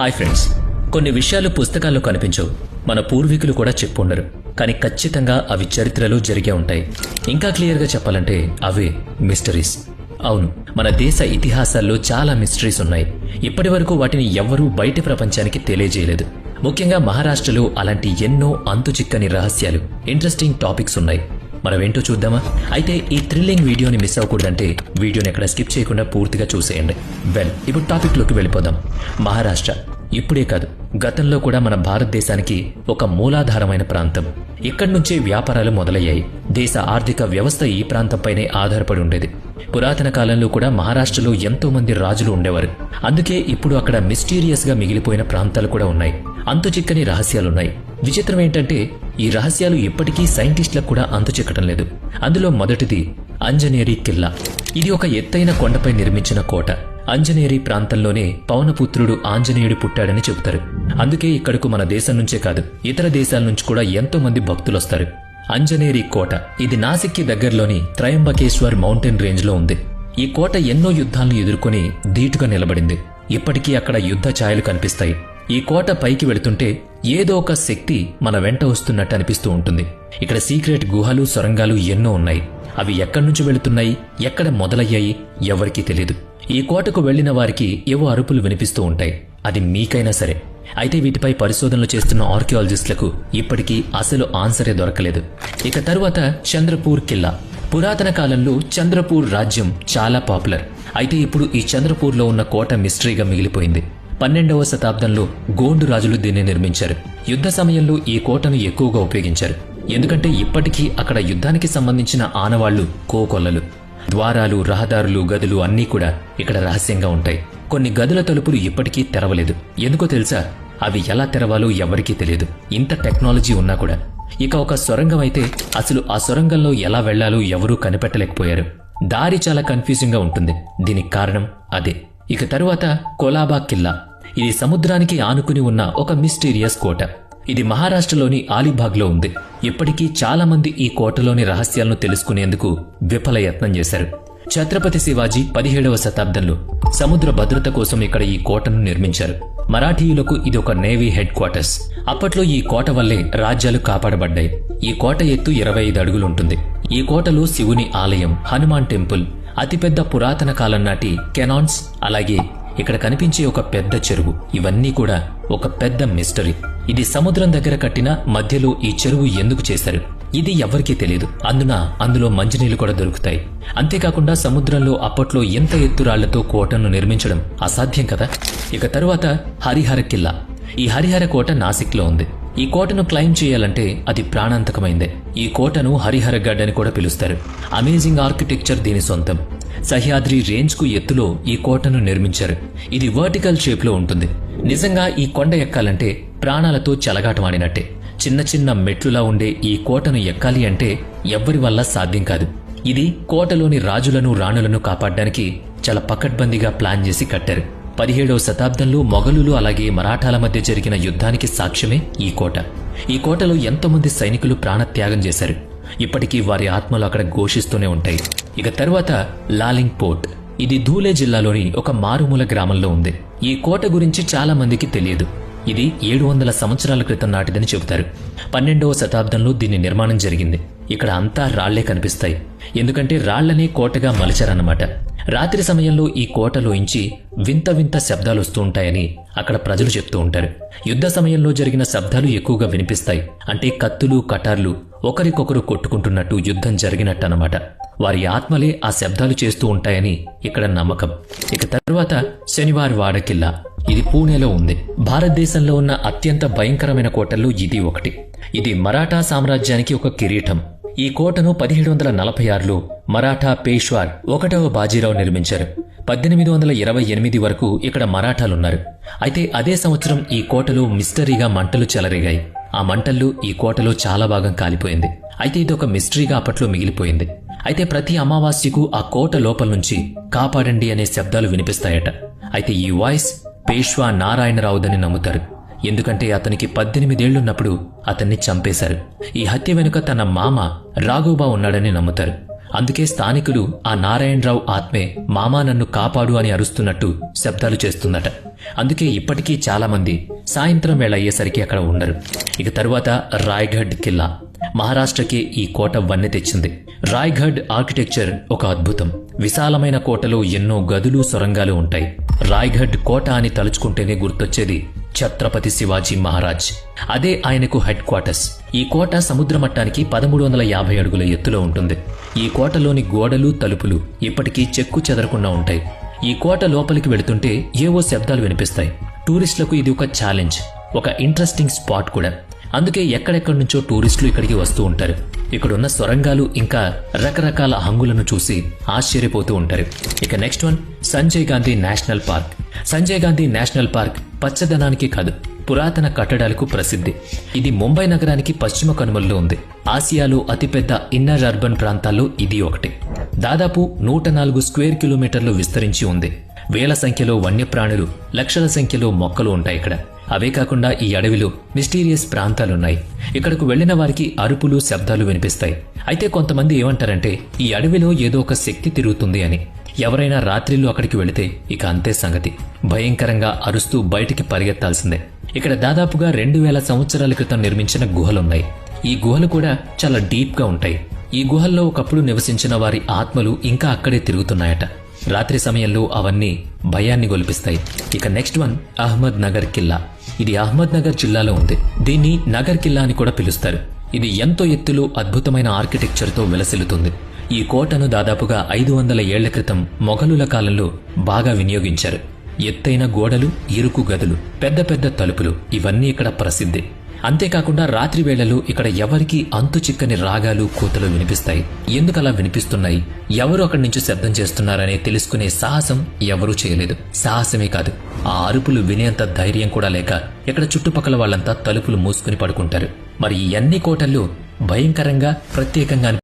Hi friends. కొన్ని విషయాలు పుస్తకాల్లో కనిపించవు. మన పూర్వీకులు కూడా చెప్పుండరు కానీ ఖచ్చితంగా అవి చరిత్రలో జరిగే ఉంటాయి. ఇంకా క్లియర్గా చెప్పాలంటే అవే మిస్టరీస్. అవును మన దేశ ఇతిహాసాల్లో చాలా మిస్టరీస్ ఉన్నాయి. ఇప్పటి వరకు వాటిని ఎవ్వరూ బయటి ప్రపంచానికి తెలియజేయలేదు. ముఖ్యంగా మహారాష్ట్రలో అలాంటి ఎన్నో అంతు చిక్కని రహస్యాలు ఇంట్రెస్టింగ్ టాపిక్స్ ఉన్నాయి. మనమేంటో చూద్దామా? అయితే ఈ థ్రిల్లింగ్ వీడియోని మిస్ అవ్వకూడదంటే వీడియోని ఎక్కడ స్కిప్ చేయకుండా పూర్తిగా చూసేయండి. వెల్ ఇప్పుడు టాపిక్లోకి వెళ్ళిపోదాం. మహారాష్ట్ర. ఇప్పుడే కాదు గతంలో కూడా మన భారతదేశానికి ఒక మూలాధారమైన ప్రాంతం. ఇక్కడి నుంచే వ్యాపారాలు మొదలయ్యాయి. దేశ ఆర్థిక వ్యవస్థ ఈ ప్రాంతంపైనే ఆధారపడి ఉండేది. పురాతన కాలంలో కూడా మహారాష్ట్రలో ఎంతో మంది రాజులు ఉండేవారు. అందుకే ఇప్పుడు అక్కడ మిస్టీరియస్గా మిగిలిపోయిన ప్రాంతాలు కూడా ఉన్నాయి. అంతు చిక్కని రహస్యాలున్నాయి. విచిత్రం ఏంటంటే ఈ రహస్యాలు ఇప్పటికీ సైంటిస్టులకు కూడా అంతు చిక్కడం లేదు. అందులో మొదటిది అంజనేరి కిల్లా. ఇది ఒక ఎత్తైన కొండపై నిర్మించిన కోట. అంజనేరి ప్రాంతంలోనే పవనపుత్రుడు ఆంజనేయుడు పుట్టాడని చెబుతారు. అందుకే ఇక్కడకు మన దేశం నుంచే కాదు ఇతర దేశాల నుంచి కూడా ఎంతో మంది భక్తులొస్తారు. అంజనేరి కోట ఇది నాసిక్కి దగ్గరలోని త్రయంబకేశ్వర్ మౌంటైన్ రేంజ్లో ఉంది. ఈ కోట ఎన్నో యుద్ధాలను ఎదుర్కొని ధీటుగా నిలబడింది. ఇప్పటికీ అక్కడ యుద్ధ ఛాయలు కనిపిస్తాయి. ఈ కోట పైకి వెళుతుంటే ఏదో ఒక శక్తి మన వెంట వస్తున్నట్టు అనిపిస్తూ ఉంటుంది. ఇక్కడ సీక్రెట్ గుహలు సొరంగాలు ఎన్నో ఉన్నాయి. అవి ఎక్కడి నుంచి వెళుతున్నాయి ఎక్కడ మొదలయ్యాయి ఎవరికీ తెలియదు ఈ కోటకు వెళ్ళిన వారికి ఏవో అరుపులు వినిపిస్తూ ఉంటాయి. అది మీకైనా సరే. అయితే వీటిపై పరిశోధనలు చేస్తున్న ఆర్కియాలజిస్టులకు ఇప్పటికీ అసలు ఆన్సరే దొరకలేదు. ఇక తరువాత చంద్రపూర్ కిల్లా. పురాతన కాలంలో చంద్రపూర్ రాజ్యం చాలా పాపులర్. అయితే ఇప్పుడు ఈ చంద్రపూర్లో ఉన్న కోట మిస్టరీగా మిగిలిపోయింది. పన్నెండవ శతాబ్దంలో గోండు రాజులు దీన్ని నిర్మించారు. యుద్ధ సమయంలో ఈ కోటను ఎక్కువగా ఉపయోగించారు. ఎందుకంటే ఇప్పటికీ అక్కడ యుద్ధానికి సంబంధించిన ఆనవాళ్ళు కోకొల్లలు. ద్వారాలు రహదారులు గదులు అన్నీ కూడా ఇక్కడ రహస్యంగా ఉంటాయి. కొన్ని గదుల తలుపులు ఇప్పటికీ తెరవలేదు. ఎందుకో తెలుసా? అవి ఎలా తెరవాలో ఎవరికీ తెలియదు. ఇంత టెక్నాలజీ ఉన్నా కూడా. ఇక ఒక సొరంగం అయితే అసలు ఆ సొరంగంలో ఎలా వెళ్ళాలో ఎవరూ కనిపెట్టలేకపోయారు. దారి చాలా కన్ఫ్యూజింగ్గా ఉంటుంది. దీనికి కారణం అదే. ఇక తరువాత కొలాబా కిల్లా. ఇది సముద్రానికి ఆనుకుని ఉన్న ఒక మిస్టీరియస్ కోట. ఇది మహారాష్ట్రలోని ఆలిబాగ్లో ఉంది. ఇప్పటికీ చాలామంది ఈ కోటలోని రహస్యాలను తెలుసుకునేందుకు విఫల యత్నం చేశారు. ఛత్రపతి శివాజీ పదిహేడవ శతాబ్దంలో సముద్ర భద్రత కోసం ఇక్కడ ఈ కోటను నిర్మించారు. మరాఠీయులకు ఇది ఒక నేవీ హెడ్ క్వార్టర్స్. అప్పట్లో ఈ కోట వల్లే రాజ్యాలు కాపాడబడ్డాయి. ఈ కోట ఎత్తు ఇరవై ఐదు అడుగులుంటుంది ఈ కోటలో శివుని ఆలయం హనుమాన్ టెంపుల్ అతిపెద్ద పురాతన కాలం నాటి కెనాన్స్ అలాగే ఇక్కడ కనిపించే ఒక పెద్ద చెరువు. ఇవన్నీ కూడా ఒక పెద్ద మిస్టరీ. ఇది సముద్రం దగ్గర కట్టిన మధ్యలో ఈ చెరువు ఎందుకు చేశారు? ఇది ఎవరికీ తెలియదు అందున అందులో మంచినీళ్ళు కూడా దొరుకుతాయి. అంతేకాకుండా సముద్రంలో అప్పట్లో ఎంత ఎత్తు రాళ్ళతో కోటను నిర్మించడం అసాధ్యం కదా? ఇక తరువాత హరిహర కిల్లా. ఈ హరిహర కోట నాసిక్లో ఉంది. ఈ కోటను క్లైమ్ చేయాలంటే అది ప్రాణాంతకమైందే. ఈ కోటను హరిహర గడ్ అని కూడా పిలుస్తారు. అమేజింగ్ ఆర్కిటెక్చర్ దీని సొంతం. సహ్యాద్రి రేంజ్కు ఎత్తులో ఈ కోటను నిర్మించారు. ఇది వర్టికల్ షేప్లో ఉంటుంది. నిజంగా ఈ కొండ ఎక్కాలంటే ప్రాణాలతో చెలగాటమాడినట్టే చిన్న చిన్న మెట్లులా ఉండే ఈ కోటను ఎక్కాలి అంటే ఎవ్వరి వల్ల సాధ్యం కాదు. ఇది కోటలోని రాజులను రాణులను కాపాడడానికి చాలా పకడ్బందీగా ప్లాన్ చేసి కట్టారు. పదిహేడవ శతాబ్దంలో మొఘలులు అలాగే మరాఠాల మధ్య జరిగిన యుద్ధానికి సాక్ష్యమే ఈ కోట. ఈ కోటలో ఎంతోమంది సైనికులు ప్రాణత్యాగం చేశారు. ఇప్పటికీ వారి ఆత్మలు అక్కడ ఘోషిస్తూనే ఉంటాయి. ఇక తర్వాత లాలింగ్ పోర్ట్. ఇది ధూలే జిల్లాలోని ఒక మారుమూల గ్రామంలో ఉంది. ఈ కోట గురించి చాలా మందికి తెలియదు. ఇది ఏడు వందల సంవత్సరాల క్రితం నాటిదని చెబుతారు. పన్నెండవ శతాబ్దంలో దీని నిర్మాణం జరిగింది. ఇక్కడ అంతా రాళ్ళే కనిపిస్తాయి. ఎందుకంటే రాళ్ళనే కోటగా మలిచారన్నమాట. రాత్రి సమయంలో ఈ కోటలోంచి వింత వింత శబ్దాలు వస్తూ ఉంటాయని అక్కడ ప్రజలు చెప్తూ ఉంటారు. యుద్ధ సమయంలో జరిగిన శబ్దాలు ఎక్కువగా వినిపిస్తాయి. అంటే కత్తులు కటార్లు ఒకరికొకరు కొట్టుకుంటున్నట్టు యుద్ధం జరిగినట్టు వారి ఆత్మలే ఆ శబ్దాలు చేస్తూ ఉంటాయని ఇక్కడ నమ్మకం. ఇక తర్వాత శనివార్ వాడకిల్లా. ఇది పూణేలో ఉంది. భారతదేశంలో ఉన్న అత్యంత భయంకరమైన కోటల్లో ఇది ఒకటి. ఇది మరాఠా సామ్రాజ్యానికి ఒక కిరీటం. ఈ కోటను పదిహేడు వందల నలభై ఆరులో మరాఠా పేష్వార్ ఒకటవ బాజీరావు నిర్మించారు. పద్దెనిమిది వందల ఇరవై ఎనిమిది వరకు ఇక్కడ మరాఠాలున్నారు. అయితే అదే సంవత్సరం ఈ కోటలో మిస్టరీగా మంటలు చెలరేగాయి. ఆ మంటల్లో ఈ కోటలో చాలా భాగం కాలిపోయింది. అయితే ఇది ఒక మిస్టరీగా అప్పట్లో మిగిలిపోయింది. అయితే ప్రతి అమావాస్యకు ఆ కోట లోపల నుంచి కాపాడండి అనే శబ్దాలు వినిపిస్తాయట. అయితే ఈ వాయిస్ పేష్వా నారాయణరావుదని నమ్ముతారు. ఎందుకంటే అతనికి పద్దెనిమిదేళ్ళున్నప్పుడు అతన్ని చంపేశారు. ఈ హత్య వెనుక తన మామ రాఘోబా ఉన్నాడని నమ్ముతారు. అందుకే స్థానికులు ఆ నారాయణరావు ఆత్మే మామా నన్ను కాపాడు అని అరుస్తున్నట్టు శబ్దాలు చేస్తుందట. అందుకే ఇప్పటికీ చాలామంది సాయంత్రం వేళ అయ్యేసరికి అక్కడ ఉండరు. ఇక తరువాత రాయ్గఢ్ కిల్లా. మహారాష్ట్రకి ఈ కోట వన్నె తెచ్చింది. రాయ్గఢ్ ఆర్కిటెక్చర్ ఒక అద్భుతం. విశాలమైన కోటలో ఎన్నో గదులు సొరంగాలు ఉంటాయి. రాయ్గఢ్ కోట అని తలుచుకుంటేనే గుర్తొచ్చేది ఛత్రపతి శివాజీ మహారాజ్. అదే ఆయనకు హెడ్ క్వార్టర్స్. ఈ కోట సముద్ర మట్టానికి పదమూడు వందల యాభై అడుగుల ఎత్తులో ఉంటుంది. ఈ కోటలోని గోడలు తలుపులు ఇప్పటికీ చెక్కు చెదరకుండా ఉంటాయి. ఈ కోట లోపలికి వెళుతుంటే ఏవో శబ్దాలు వినిపిస్తాయి. టూరిస్టులకు ఇది ఒక ఛాలెంజ్ ఒక ఇంట్రెస్టింగ్ స్పాట్ కూడా. అందుకే ఎక్కడెక్కడి నుంచో టూరిస్టులు ఇక్కడికి వస్తూ ఉంటారు. ఇక్కడున్న సొరంగాలు ఇంకా రకరకాల హంగులను చూసి ఆశ్చర్యపోతూ ఉంటారు. ఇక next one Sanjay Gandhi national park. Sanjay Gandhi national park పచ్చదనానికి కాదు పురాతన కట్టడాలకు ప్రసిద్ధి. ఇది ముంబై నగరానికి పశ్చిమ కనుమల్లో ఉంది. ఆసియాలో అతిపెద్ద ఇన్నర్ అర్బన్ ప్రాంతాల్లో ఇది ఒకటి. దాదాపు నూట నాలుగు స్క్వేర్ కిలోమీటర్లు విస్తరించి ఉంది. వేల సంఖ్యలో వన్యప్రాణులు లక్షల సంఖ్యలో మొక్కలు ఉంటాయి ఇక్కడ. అవే కాకుండా ఈ అడవిలో మిస్టీరియస్ ప్రాంతాలున్నాయి. ఇక్కడకు వెళ్ళిన వారికి అరుపులు శబ్దాలు వినిపిస్తాయి. అయితే కొంతమంది ఏమంటారంటే ఈ అడవిలో ఏదో ఒక శక్తి తిరుగుతుంది అని. ఎవరైనా రాత్రిళ్ళు అక్కడికి వెళితే ఇక అంతే సంగతి. భయంకరంగా అరుస్తూ బయటికి పరిగెత్తాల్సిందే. ఇక్కడ దాదాపుగా రెండు వేల సంవత్సరాల క్రితం నిర్మించిన గుహలున్నాయి. ఈ గుహలు కూడా చాలా డీప్గా ఉంటాయి. ఈ గుహల్లో ఒకప్పుడు నివసించిన వారి ఆత్మలు ఇంకా అక్కడే తిరుగుతున్నాయట. రాత్రి సమయంలో అవన్నీ భయాన్ని గొలిపిస్తాయి. ఇక నెక్స్ట్ వన్ అహ్మద్ నగర్ కిల్లా. ఇది అహ్మద్ నగర్ జిల్లాలో ఉంది. దీన్ని నగర్ కిల్లా అని కూడా పిలుస్తారు. ఇది ఎంతో ఎత్తులో అద్భుతమైన ఆర్కిటెక్చర్తో విలసిల్లుతుంది. ఈ కోటను దాదాపుగా ఐదు వందల ఏళ్ళ క్రితం మొఘలుల కాలంలో బాగా వినియోగించారు. ఎత్తైన గోడలు ఇరుకు గదులు పెద్ద పెద్ద తలుపులు ఇవన్నీ ఇక్కడ ప్రసిద్ధి. అంతేకాకుండా రాత్రి వేళలో ఇక్కడ ఎవరికీ అంతు చిక్కని రాగాలు కూతలు వినిపిస్తాయి. ఎందుకలా వినిపిస్తున్నాయి? ఎవరు అక్కడి నుంచి శబ్దం చేస్తున్నారనే తెలుసుకునే సాహసం ఎవరూ చేయలేదు. సాహసమే కాదు ఆ అరుపులు వినేంత ధైర్యం కూడా లేక ఇక్కడ చుట్టుపక్కల వాళ్ళంతా తలుపులు మూసుకుని పడుకుంటారు. మరి ఈ అన్ని కోటల్లో భయంకరంగా ప్రత్యేకంగా